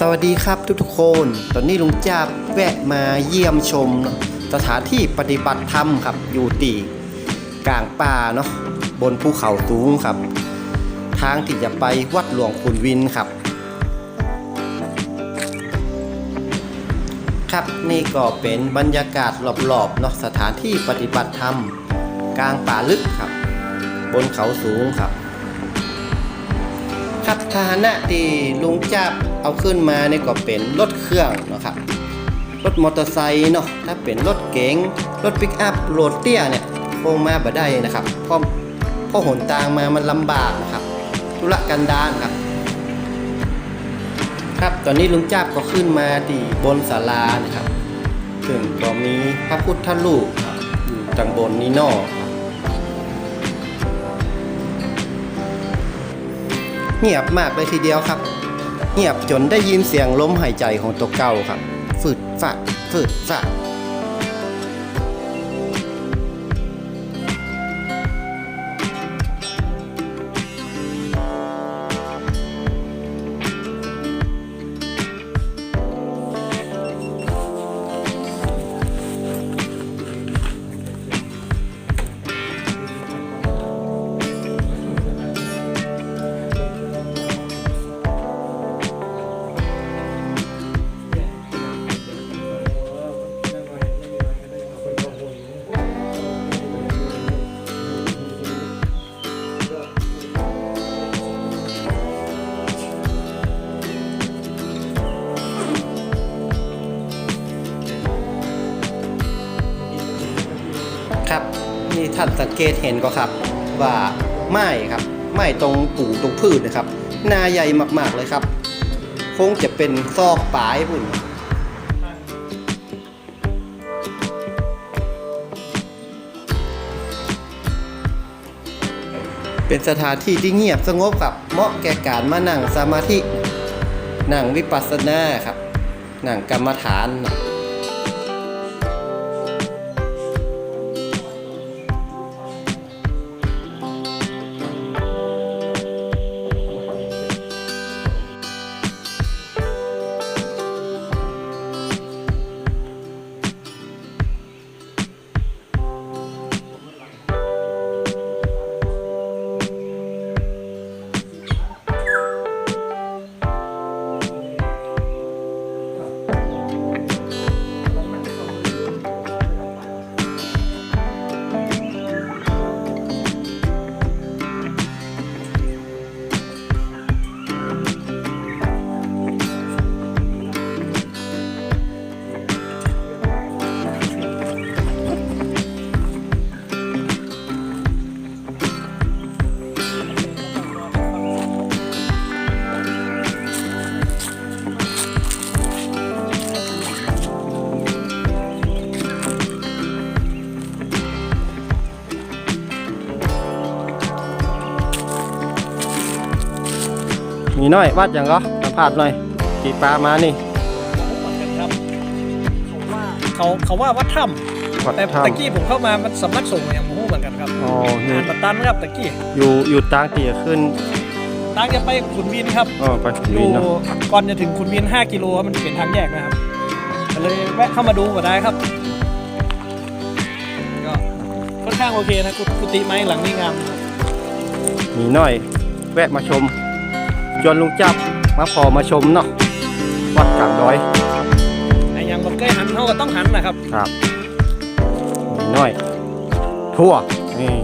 สวัสดีครับทุกๆคน ตอนนี้ลุงจับแวะมาเยี่ยมชมเนาะสถานที่ปฏิบัติธรรมครับ อยู่ตีกลางป่าเนาะบนภูเขาสูงครับ ทางที่จะไปวัดหลวงขุนวินครับ ครับนี่ก็เป็นบรรยากาศรอบๆเนาะสถานที่ปฏิบัติธรรม กลางป่าลึกครับ บนเขาสูงครับ ครับพานะที่ลุงจับเอาขึ้นมาเนี่ก็เป็นรถเครื่องเนาะครับรถมอเตอร์ไซค์เนาะถ้าเป็นรถเก๋งรถปิกอัพโรดเตี้ยเนี่ยคงมาบ่ได้นะครับเพราะเพราะหนทางมามันลำบากนะครับธุระกันดารครับครับตอนนี้ลุงจับก็ขึ้นมาที่บนศาลานะครับซึ่งก็มีพระพุทธรูปอยู่จังบนนี้เนอก เงียบมากเลยทีเดียวครับ เงียบจนได้ยินเสียงลมหายใจของตัวเก่าครับ ฝืดฝาดฝืดฝาด ครับนี่ท่านสังเกตเห็นก็ครับ ว่าไม้ครับไม้ตรงปู่ตรงพืชนะครับหนาใหญ่มากๆเลยครับคงจะเป็นซอกปลายพุ่นเป็นสถานที่ที่เงียบสงบครับเหมาะแก่การมานั่งสมาธินั่งวิปัสสนาครับนั่งกรรมฐานนะ มีน้อยวัดอย่างก็สัมภาษณ์หน่อยตีปลามานี่เหมือนกันครับเขาว่าเขาเขาว่าวัดถ้วัดำแต่ถ้ตะกี้ผมเข้ามามันสำนักสงฆ์อย่างผมเหมือนกันครับำอ๋ออยู่อ่านบัตรตันครับตะกี้อยู่อยู่ตางตีขึ้นตั้งจะไปขุนวินครับอ๋อไปอวิยู่นเนาะก่อนจะถึงขุนวิน 5 กิโลครับมันเป็นทางแยกนะครับก็เลยแวะเข้ามาดูก็ได้ครับก็ค่อนข้างโอเคนะกุกุฏิไม้หลังนี้งามนะครับมีน้อย แวะมาชม จวนลุงจับมาพอมาชมเนาะวัดกลางดอยแต่ยังบ่เคยหันเขาก็ต้องหันนะครับครับมีน้อย ทั่วนี่